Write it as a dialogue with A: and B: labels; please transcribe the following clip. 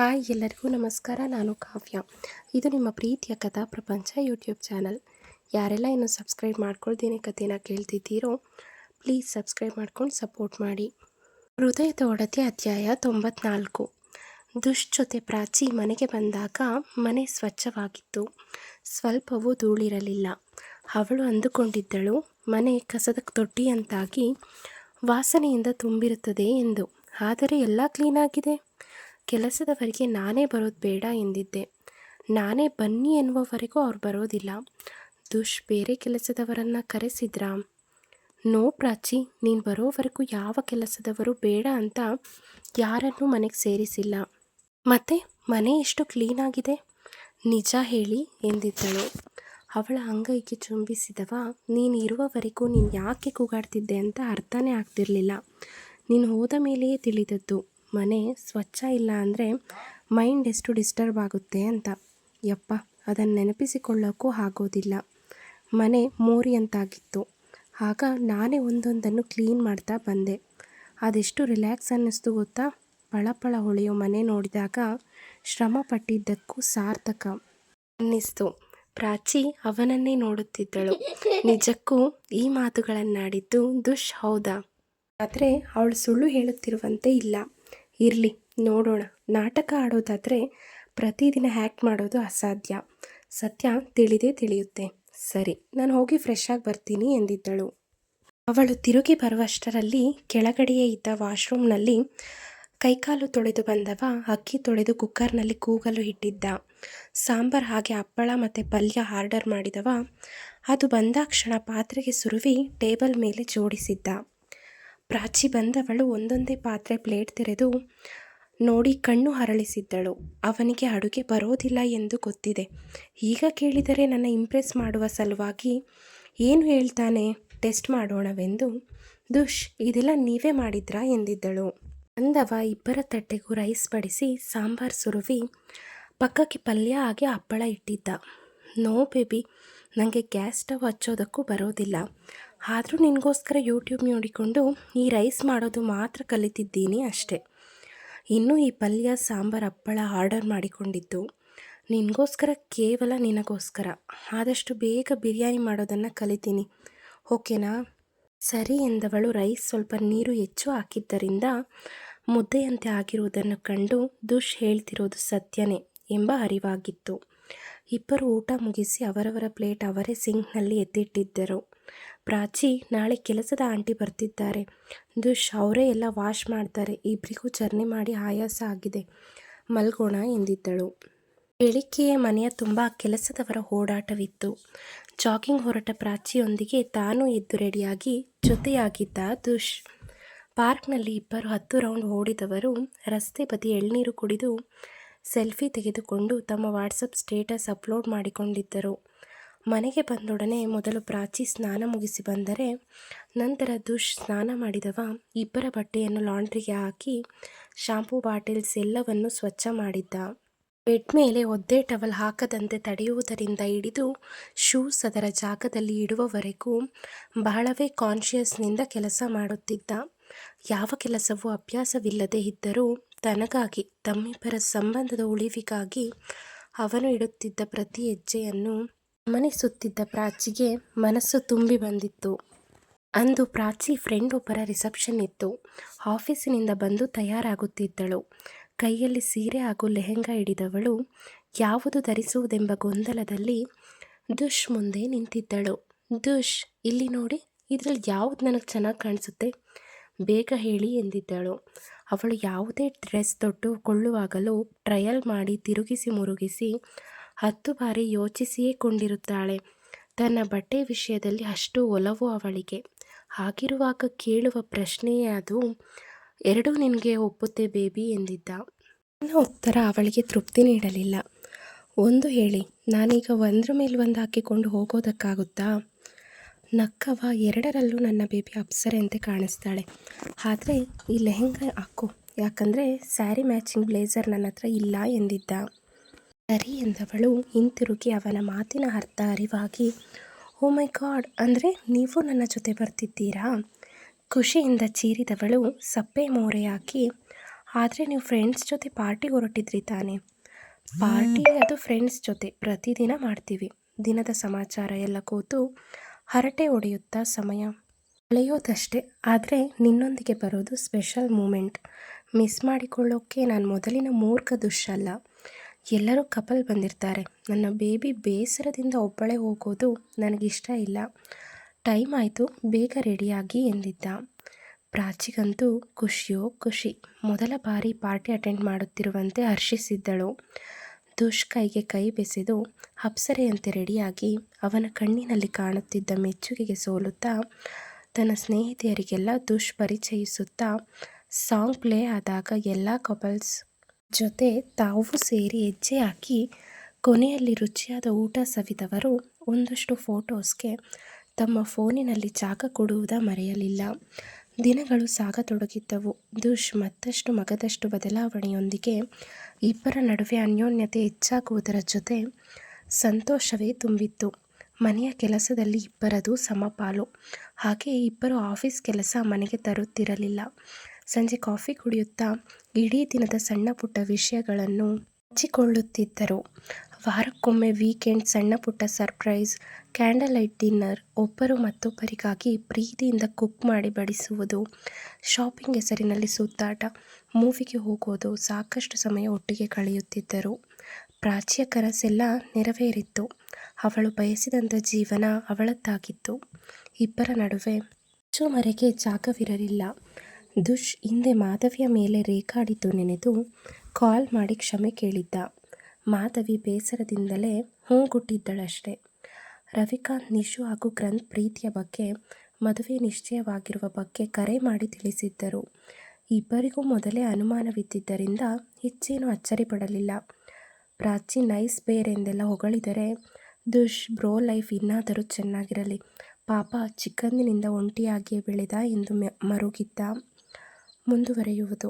A: Hi, ಎಲ್ಲರಿಗೂ ನಮಸ್ಕಾರ. ನಾನು ಕಾವ್ಯ. ಇದು ನಿಮ್ಮ ಪ್ರೀತಿಯ ಕಥಾ ಪ್ರಪಂಚ ಯೂಟ್ಯೂಬ್ ಚಾನಲ್. ಯಾರೆಲ್ಲ ಇನ್ನು ಸಬ್ಸ್ಕ್ರೈಬ್ ಮಾಡ್ಕೊಳ್ದೇನೆ ಕಥೆನ ಕೇಳ್ತಿದ್ದೀರೋ, ಪ್ಲೀಸ್ ಸಬ್ಸ್ಕ್ರೈಬ್ ಮಾಡ್ಕೊಂಡು ಸಪೋರ್ಟ್ ಮಾಡಿ. ಹೃದಯದ ಒಡತೆ ಅಧ್ಯಾಯ ತೊಂಬತ್ನಾಲ್ಕು. ದುಶ್ಚೊತೆ ಪ್ರಾಚಿ ಮನೆಗೆ ಬಂದಾಗ ಮನೆ ಸ್ವಚ್ಛವಾಗಿತ್ತು. ಸ್ವಲ್ಪವೂ ಧೂಳಿರಲಿಲ್ಲ. ಅವಳು ಅಂದುಕೊಂಡಿದ್ದಳು, ಮನೆ ಕಸದ ತೊಟ್ಟಿಯಂತಾಗಿ ವಾಸನೆಯಿಂದ ತುಂಬಿರುತ್ತದೆ ಎಂದು. ಆದರೆ ಎಲ್ಲ ಕ್ಲೀನಾಗಿದೆ. ಕೆಲಸದವರಿಗೆ ನಾನೇ ಬರೋದು ಬೇಡ ಎಂದಿದ್ದೆ. ನಾನೇ ಬನ್ನಿ ಎನ್ನುವವರೆಗೂ ಅವ್ರು ಬರೋದಿಲ್ಲ. ದುಷ್, ಬೇರೆ ಕೆಲಸದವರನ್ನು ಕರೆಸಿದ್ರಾ? ನೋ ಪ್ರಾಚಿ, ನೀನು ಬರೋವರೆಗೂ ಯಾವ ಕೆಲಸದವರು ಬೇಡ ಅಂತ ಯಾರನ್ನೂ ಮನೆಗೆ ಸೇರಿಸಿಲ್ಲ. ಮತ್ತೆ ಮನೆ ಎಷ್ಟು ಕ್ಲೀನಾಗಿದೆ ನಿಜ ಹೇಳಿ ಎಂದಿದ್ದಳು. ಅವಳ ಅಂಗೈಗೆ ಚುಂಬಿಸಿದವ, ನೀನು ಇರುವವರೆಗೂ ನೀನು ಯಾಕೆ ಕೂಗಾಡ್ತಿದ್ದೆ ಅಂತ ಅರ್ಥನೇ ಆಗ್ತಿರಲಿಲ್ಲ. ನೀನು ಹೋದ ಮೇಲೆಯೇ ತಿಳಿದದ್ದು. ಮನೆ ಸ್ವಚ್ಛ ಇಲ್ಲ ಅಂದರೆ ಮೈಂಡ್ ಎಷ್ಟು ಡಿಸ್ಟರ್ಬ್ ಆಗುತ್ತೆ ಅಂತ. ಯಪ್ಪ, ಅದನ್ನು ನೆನಪಿಸಿಕೊಳ್ಳೋಕ್ಕೂ ಆಗೋದಿಲ್ಲ. ಮನೆ ಮೋರಿ ಅಂತಾಗಿತ್ತು. ಆಗ ನಾನೇ ಒಂದೊಂದನ್ನು ಕ್ಲೀನ್ ಮಾಡ್ತಾ ಬಂದೆ. ಅದೆಷ್ಟು ರಿಲ್ಯಾಕ್ಸ್ ಅನ್ನಿಸ್ತು ಗೊತ್ತಾ? ಪಳಪಳ ಹೊಳೆಯೋ ಮನೆ ನೋಡಿದಾಗ ಶ್ರಮ ಪಟ್ಟಿದ್ದಕ್ಕೂ ಸಾರ್ಥಕ ಅನ್ನಿಸ್ತು. ಪ್ರಾಚಿ ಅವನನ್ನೇ ನೋಡುತ್ತಿದ್ದಳು. ನಿಜಕ್ಕೂ ಈ ಮಾತುಗಳನ್ನಾಡಿದ್ದು ದುಷ್ ಹೌದಾ? ಆದರೆ ಅವಳು ಸುಳ್ಳು ಹೇಳುತ್ತಿರುವಂತೆ ಇಲ್ಲ. ಇರಲಿ, ನೋಡೋಣ. ನಾಟಕ ಆಡೋದಾದರೆ ಪ್ರತಿದಿನ ಹ್ಯಾಕ್ ಮಾಡೋದು ಅಸಾಧ್ಯ. ಸತ್ಯ ತಿಳಿದೇ ತಿಳಿಯುತ್ತೆ. ಸರಿ, ನಾನು ಹೋಗಿ ಫ್ರೆಶ್ ಆಗಿ ಬರ್ತೀನಿ ಎಂದಿದ್ದಳು. ಅವಳು ತಿರುಗಿ ಬರುವಷ್ಟರಲ್ಲಿ ಕೆಳಗಡೆಯೇ ಇದ್ದ ವಾಶ್ರೂಮ್ನಲ್ಲಿ ಕೈಕಾಲು ತೊಳೆದು ಬಂದವ, ಅಕ್ಕಿ ತೊಳೆದು ಕುಕ್ಕರ್ನಲ್ಲಿ ಕೂಗಲು ಇಟ್ಟಿದ್ದ. ಸಾಂಬಾರ್ ಹಾಗೆ ಹಪ್ಪಳ ಮತ್ತು ಪಲ್ಯ ಆರ್ಡರ್ ಮಾಡಿದವ, ಅದು ಬಂದಾಕ್ಷಣ ಪಾತ್ರೆಗೆ ಸುರುವಿ ಟೇಬಲ್ ಮೇಲೆ ಜೋಡಿಸಿದ್ದ. ಪ್ರಾಚಿ ಬಂದವಳು ಒಂದೊಂದೇ ಪಾತ್ರೆ ಪ್ಲೇಟ್ ತೆರೆದು ನೋಡಿ ಕಣ್ಣು ಹರಳಿಸಿದ್ದಳು. ಅವನಿಗೆ ಅಡುಗೆ ಬರೋದಿಲ್ಲ ಎಂದು ಗೊತ್ತಿದೆ. ಈಗ ಕೇಳಿದರೆ ನನ್ನ ಇಂಪ್ರೆಸ್ ಮಾಡುವ ಸಲುವಾಗಿ ಏನು ಹೇಳ್ತಾನೆ? ಟೆಸ್ಟ್ ಮಾಡೋಣವೆಂದು. ದುಷ್, ಇದೆಲ್ಲ ನೀವೇ ಮಾಡಿದ್ರಾ ಎಂದಿದ್ದಳು. ಅಂದವ ಇಬ್ಬರ ತಟ್ಟೆಗೂ ರೈಸ್ ಬಡಿಸಿ ಸಾಂಬಾರ್ ಸುರುವಿ ಪಕ್ಕಕ್ಕೆ ಪಲ್ಯ ಹಾಗೆ ಹಪ್ಪಳ ಇಟ್ಟಿದ್ದ. ನೋ ಬೇಬಿ ನನಗೆ ಗ್ಯಾಸ್ ಸ್ಟವ್ ಹಚ್ಚೋದಕ್ಕೂ ಬರೋದಿಲ್ಲ. ಆದರೂ ನಿನಗೋಸ್ಕರ ಯೂಟ್ಯೂಬ್ ನೋಡಿಕೊಂಡು ಈ ರೈಸ್ ಮಾಡೋದು ಮಾತ್ರ ಕಲಿತಿದ್ದೀನಿ ಅಷ್ಟೆ. ಇನ್ನೂ ಈ ಪಲ್ಯ, ಸಾಂಬಾರು, ಹಪ್ಪಳ ಆರ್ಡರ್ ಮಾಡಿಕೊಂಡಿದ್ದು. ನಿನಗೋಸ್ಕರ ಕೇವಲ ನಿನಗೋಸ್ಕರ. ಆದಷ್ಟು ಬೇಗ ಬಿರಿಯಾನಿ ಮಾಡೋದನ್ನು ಕಲಿತೀನಿ. ಓಕೆನಾ? ಸರಿ ಎಂದವಳು ರೈಸ್ ಸ್ವಲ್ಪ ನೀರು ಹೆಚ್ಚು ಹಾಕಿದ್ದರಿಂದ ಮುದ್ದೆಯಂತೆ ಆಗಿರುವುದನ್ನು ಕಂಡು ದುಷ್ ಹೇಳ್ತಿರೋದು ಸತ್ಯನೇ ಎಂಬ ಅರಿವಾಗಿತ್ತು. ಇಬ್ಬರು ಊಟ ಮುಗಿಸಿ ಅವರವರ ಪ್ಲೇಟ್ ಅವರೇ ಸಿಂಕ್ನಲ್ಲಿ ಎತ್ತಿಟ್ಟಿದ್ದರು ಪ್ರಾಚಿ ನಾಳೆ ಕೆಲಸದ ಆಂಟಿ ಬರ್ತಿದ್ದಾರೆ. ದುಶ್ ಅವರೇ ಎಲ್ಲ ವಾಶ್ ಮಾಡ್ತಾರೆ. ಇಬ್ಬರಿಗೂ ಚರ್ನಿ ಮಾಡಿ ಆಯಾಸ ಆಗಿದೆ. ಮಲ್ಗೋಣ ಎಂದಿದ್ದಳು. ಬೆಳಿಗ್ಗೆಯೇ ಮನೆಯ ತುಂಬ ಕೆಲಸದವರ ಓಡಾಟವಿತ್ತು. ಜಾಗಿಂಗ್ ಹೊರಟ ಪ್ರಾಚಿಯೊಂದಿಗೆ ತಾನು ಎದ್ದು ರೆಡಿಯಾಗಿ ಜೊತೆಯಾಗಿದ್ದ ದುಷ್. ಪಾರ್ಕ್ನಲ್ಲಿ ಇಬ್ಬರು ಹತ್ತು ರೌಂಡ್ ಓಡಿದವರು ರಸ್ತೆ ಬದಿ ಎಳ್ನೀರು ಕುಡಿದು ಸೆಲ್ಫಿ ತೆಗೆದುಕೊಂಡು ತಮ್ಮ ವಾಟ್ಸಪ್ ಸ್ಟೇಟಸ್ ಅಪ್ಲೋಡ್ ಮಾಡಿಕೊಂಡಿದ್ದರು. ಮನೆಗೆ ಬಂದೊಡನೆ ಮೊದಲು ಪ್ರಾಚಿ ಸ್ನಾನ ಮುಗಿಸಿ ಬಂದರೆ ನಂತರ ದುಷ್ ಸ್ನಾನ ಮಾಡಿದವ ಇಬ್ಬರ ಬಟ್ಟೆಯನ್ನು ಲಾಂಡ್ರಿಗೆ ಹಾಕಿ ಶಾಂಪೂ ಬಾಟಲ್ಸ್ ಎಲ್ಲವನ್ನು ಸ್ವಚ್ಛ ಮಾಡಿದ್ದ. ಬೆಡ್ ಮೇಲೆ ಒದ್ದೆ ಟವಲ್ ಹಾಕದಂತೆ ತಡೆಯುವುದರಿಂದ ಹಿಡಿದು ಶೂಸ್ ಅದರ ಜಾಗದಲ್ಲಿ ಇಡುವವರೆಗೂ ಬಹಳವೇ ಕಾನ್ಷಿಯಸ್ನಿಂದ ಕೆಲಸ ಮಾಡುತ್ತಿದ್ದ. ಯಾವ ಕೆಲಸವೂ ಅಭ್ಯಾಸವಿಲ್ಲದೆ ಇದ್ದರೂ ತನಗಾಗಿ, ತಮ್ಮಿಬ್ಬರ ಸಂಬಂಧದ ಉಳಿವಿಗಾಗಿ ಅವನು ಇಡುತ್ತಿದ್ದ ಪ್ರತಿ ಹೆಜ್ಜೆಯನ್ನು ಗಮನಿಸುತ್ತಿದ್ದ ಪ್ರಾಚಿಗೆ ಮನಸ್ಸು ತುಂಬಿ ಬಂದಿತ್ತು. ಅಂದು ಪ್ರಾಚಿ ಫ್ರೆಂಡ್ ಒಬ್ಬರ ರಿಸೆಪ್ಷನ್ ಇತ್ತು. ಆಫೀಸಿನಿಂದ ಬಂದು ತಯಾರಾಗುತ್ತಿದ್ದಳು. ಕೈಯಲ್ಲಿ ಸೀರೆ ಹಾಗೂ ಲೆಹೆಂಗಾ ಹಿಡಿದವಳು ಯಾವುದು ಧರಿಸುವುದೆಂಬ ಗೊಂದಲದಲ್ಲಿ ದುಷ್ ಮುಂದೆ ನಿಂತಿದ್ದಳು. ದುಷ್, ಇಲ್ಲಿ ನೋಡಿ, ಇದರಲ್ಲಿ ಯಾವುದು ನನಗೆ ಚೆನ್ನಾಗಿ ಕಾಣಿಸುತ್ತೆ? ಬೇಗ ಹೇಳಿ ಎಂದಿದ್ದಳು. ಅವಳು ಯಾವುದೇ ಡ್ರೆಸ್ ತೊಟ್ಟುಕೊಳ್ಳುವಾಗಲೂ ಟ್ರಯಲ್ ಮಾಡಿ ತಿರುಗಿಸಿ ಮುರುಗಿಸಿ ಹತ್ತು ಬಾರಿ ಯೋಚಿಸಿಯೇ ಕೊಂಡಿರುತ್ತಾಳೆ. ತನ್ನ ಬಟ್ಟೆ ವಿಷಯದಲ್ಲಿ ಅಷ್ಟು ಒಲವು ಅವಳಿಗೆ. ಹಾಗಿರುವಾಗ ಕೇಳುವ ಪ್ರಶ್ನೆಯೇ ಅದು, ಎರಡೂ ನಿನಗೆ ಒಪ್ಪುತ್ತೆ ಬೇಬಿ ಎಂದಿದ್ದ. ನನ್ನ ಉತ್ತರ ಅವಳಿಗೆ ತೃಪ್ತಿ ನೀಡಲಿಲ್ಲ. ಒಂದು ಹೇಳಿ, ನಾನೀಗ ಒಂದ್ರ ಮೇಲೆ ಒಂದು ಹಾಕಿಕೊಂಡು ಹೋಗೋದಕ್ಕಾಗುತ್ತಾ? ನಕ್ಕವ ಎರಡರಲ್ಲೂ ನನ್ನ ಬೇಬಿ ಅಪ್ಸರೆಯಂತೆ ಕಾಣಿಸ್ತಾಳೆ. ಆದರೆ ಈ ಲೆಹೆಂಗಾ ಹಾಕು, ಯಾಕಂದರೆ ಸ್ಯಾರಿ ಮ್ಯಾಚಿಂಗ್ ಬ್ಲೇಸರ್ ನನ್ನ ಹತ್ರ ಇಲ್ಲ ಎಂದಿದ್ದ. ಸರಿ ಎಂದವಳು ಹಿಂತಿರುಗಿ ಅವನ ಮಾತಿನ ಅರ್ಥ ಅರಿವಾಗಿ, ಓ ಮೈ ಗಾಡ್, ಅಂದರೆ ನೀವು ನನ್ನ ಜೊತೆ ಬರ್ತಿದ್ದೀರಾ? ಖುಷಿಯಿಂದ ಚೀರಿದವಳು ಸಪ್ಪೆ ಮೋರೆ ಹಾಕಿ ಆದರೆ ನೀವು ಫ್ರೆಂಡ್ಸ್ ಜೊತೆ ಪಾರ್ಟಿ ಹೊರಟಿದ್ರಿ ತಾನೆ ಪಾರ್ಟಿ ಅದು ಫ್ರೆಂಡ್ಸ್ ಜೊತೆ, ಪ್ರತಿದಿನ ಮಾಡ್ತೀವಿ. ದಿನದ ಸಮಾಚಾರ ಎಲ್ಲ ಕೂತು ಹರಟೆ ಹೊಡೆಯುತ್ತಾ ಸಮಯ ಕಳೆಯೋದಷ್ಟೇ, ಆದರೆ ನಿನ್ನೊಂದಿಗೆ ಬರೋದು ಸ್ಪೆಷಲ್ ಮೂಮೆಂಟ್ ಮಿಸ್ ಮಾಡಿಕೊಳ್ಳೋಕ್ಕೆ ನಾನು ಮೊದಲಿನ ಮೂರ್ಖ ದುಶ್ಶಲ್ಲ ಎಲ್ಲರೂ ಕಪಲ್ ಬಂದಿರ್ತಾರೆ. ನನ್ನ ಬೇಬಿ ಬೇಸರದಿಂದ ಒಬ್ಬಳೇ ಹೋಗೋದು ನನಗಿಷ್ಟ ಇಲ್ಲ. ಟೈಮ್ ಆಯಿತು, ಬೇಗ ರೆಡಿಯಾಗಿ ಎಂದಿದ್ದ. ಪ್ರಾಚಿಗಂತೂ ಖುಷಿಯೋ ಖುಷಿ. ಮೊದಲ ಬಾರಿ ಪಾರ್ಟಿ ಅಟೆಂಡ್ ಮಾಡುತ್ತಿರುವಂತೆ ಹರ್ಷಿಸಿದ್ದಳು. ದುಷ್ ಕೈಗೆ ಕೈ ಬೆಸೆದು ಅಪ್ಸರೆಯಂತೆ ರೆಡಿಯಾಗಿ ಅವನ ಕಣ್ಣಿನಲ್ಲಿ ಕಾಣುತ್ತಿದ್ದ ಮೆಚ್ಚುಗೆಗೆ ಸೋಲುತ್ತಾ, ತನ್ನ ಸ್ನೇಹಿತೆಯರಿಗೆಲ್ಲ ದುಷ್ ಪರಿಚಯಿಸುತ್ತಾ ಸಾಂಗ್ ಪ್ಲೇ ಆದಾಗ ಎಲ್ಲ ಕಪಲ್ಸ್ ಜೊತೆ ತಾವು ಸೇರಿ ಹೆಜ್ಜೆ ಹಾಕಿ ಕೊನೆಯಲ್ಲಿ ರುಚಿಯಾದ ಊಟ ಸವಿದವರು ಒಂದಷ್ಟು ಫೋಟೋಸ್ಗೆ ತಮ್ಮ ಫೋನಿನಲ್ಲಿ ಜಾಗ ಕೊಡುವುದ ಮರೆಯಲಿಲ್ಲ. ದಿನಗಳು ಸಾಗತೊಡಗಿದ್ದವು. ದುಷ್ ಮತ್ತಷ್ಟು ಮಗದಷ್ಟು ಬದಲಾವಣೆಯೊಂದಿಗೆ ಇಬ್ಬರ ನಡುವೆ ಅನ್ಯೋನ್ಯತೆ ಹೆಚ್ಚಾಗುವುದರ ಜೊತೆ ಸಂತೋಷವೇ ತುಂಬಿತ್ತು. ಮನೆಯ ಕೆಲಸದಲ್ಲಿ ಇಬ್ಬರದು ಸಮಪಾಲು. ಹಾಗೆ ಇಬ್ಬರು ಆಫೀಸ್ ಕೆಲಸ ಮನೆಗೆ ತರುತ್ತಿರಲಿಲ್ಲ. ಸಂಜೆ ಕಾಫಿ ಕುಡಿಯುತ್ತಾ ಇಡೀ ದಿನದ ಸಣ್ಣ ಪುಟ್ಟ ವಿಷಯಗಳನ್ನು ಹಂಚಿಕೊಳ್ಳುತ್ತಿದ್ದರು. ವಾರಕ್ಕೊಮ್ಮೆ ವೀಕೆಂಡ್ ಸಣ್ಣ ಪುಟ್ಟ ಸರ್ಪ್ರೈಸ್, ಕ್ಯಾಂಡಲ್ ಲೈಟ್ ಡಿನ್ನರ್, ಒಬ್ಬರು ಮತ್ತೊಬ್ಬರಿಗಾಗಿ ಪ್ರೀತಿಯಿಂದ ಕುಕ್ ಮಾಡಿ ಬಡಿಸುವುದು, ಶಾಪಿಂಗ್ ಹೆಸರಿನಲ್ಲಿ ಸುತ್ತಾಟ, ಮೂವಿಗೆ ಹೋಗೋದು ಸಾಕಷ್ಟು ಸಮಯ ಒಟ್ಟಿಗೆ ಕಳೆಯುತ್ತಿದ್ದರು. ಪ್ರಾಚ್ಯ ಕನಸೆಲ್ಲ ನೆರವೇರಿತ್ತು. ಅವಳು ಬಯಸಿದಂಥ ಜೀವನ ಅವಳದ್ದಾಗಿತ್ತು. ಇಬ್ಬರ ನಡುವೆ ಮರೆಗೆ ಜಾಗವಿರಲಿಲ್ಲ. ದುಷ್ ಹಿಂದೆ ಮಾಧವಿಯ ಮೇಲೆ ರೇಖಾಡಿದ್ದು ನೆನೆದು ಕಾಲ್ ಮಾಡಿ ಕ್ಷಮೆ ಕೇಳಿದ್ದ. ಮಾಧವಿ ಬೇಸರದಿಂದಲೇ ಹೂಗುಟ್ಟಿದ್ದಳಷ್ಟೆ. ರವಿಕಾಂತ್, ನಿಶು ಹಾಗೂ ಗ್ರಂಥ್ ಪ್ರೀತಿಯ ಬಗ್ಗೆ, ಮದುವೆ ನಿಶ್ಚಯವಾಗಿರುವ ಬಗ್ಗೆ ಕರೆ ಮಾಡಿ ತಿಳಿಸಿದ್ದರು. ಇಬ್ಬರಿಗೂ ಮೊದಲೇ ಅನುಮಾನವಿದ್ದರಿಂದ ಹೆಚ್ಚೇನು ಅಚ್ಚರಿಪಡಲಿಲ್ಲ. ಪ್ರಾಚಿ ನೈಸ್ ಬೇರೆಂದೆಲ್ಲ ಹೊಗಳಿದರೆ, ದುಷ್ ಬ್ರೋ ಲೈಫ್ ಇನ್ನಾದರೂ ಚೆನ್ನಾಗಿರಲಿ. ಪಾಪ ಚಿಕ್ಕಂದಿನಿಂದ ಒಂಟಿಯಾಗಿಯೇ ಬೆಳೆದ ಎಂದು ಮರುಗಿದ್ದ. ಮುಂದುವರೆಯುವುದು